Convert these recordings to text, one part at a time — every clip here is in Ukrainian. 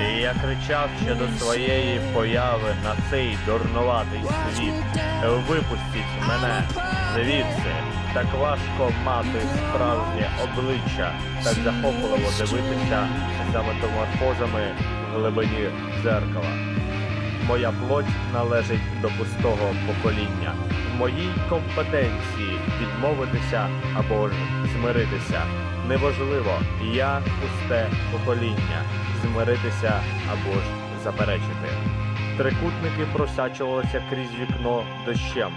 І я кричав ще до своєї появи на цей дурнуватий світ. Випустіть мене звідси. Так важко мати справжнє обличчя, так захопливо дивитися за метаморфозами в глибині дзеркала. Моя плоть належить до пустого покоління. В моїй компетенції відмовитися або ж змиритися. Неважливо, я пусте покоління, змиритися або ж заперечити. Трикутники просячувалися крізь вікно дощем.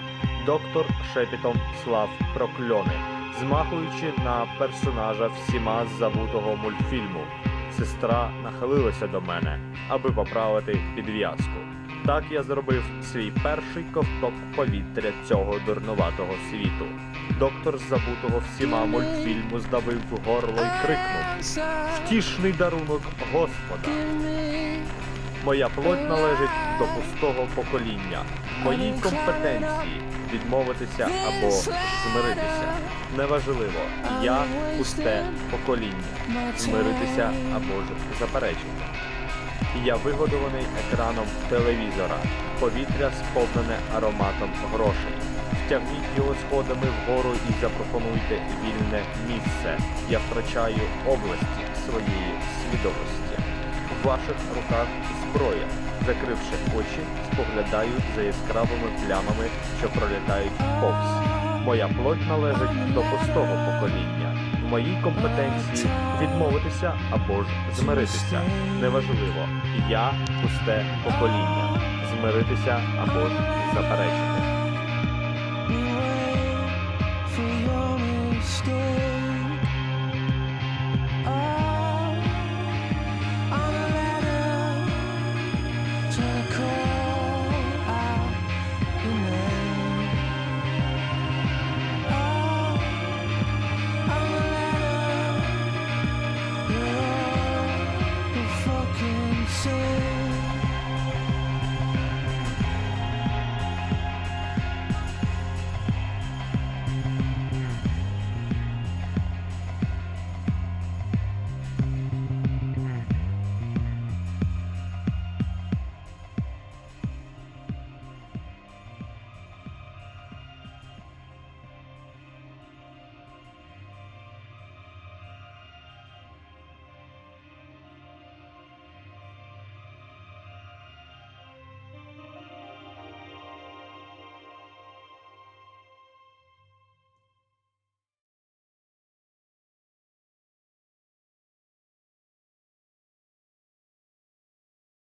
Доктор шепітом слав прокльони, змахуючи на персонажа всіма забутого мультфільму. Сестра нахилилася до мене, аби поправити підв'язку. Так я зробив свій перший ковток повітря цього дурнуватого світу. Доктор забутого всіма мультфільму здавив горло й крикнув: Втішний дарунок Господа! Моя плоть належить до пустого покоління. Моїй компетенції відмовитися або змиритися. Неважливо, я пусте покоління. Змиритися або ж заперечити. Я вигодований екраном телевізора. Повітря сповнене ароматом грошей. Втягніть його сходами вгору і запропонуйте вільне місце. Я втрачаю області своєї свідомості. У ваших руках зброя. Закривши очі, споглядаю за яскравими плямами, що пролітають повз. Моя плоть належить до пустого покоління. Моїй компетенції відмовитися або ж змиритися. Неважливо, я пусте покоління. Змиритися або ж заперечити.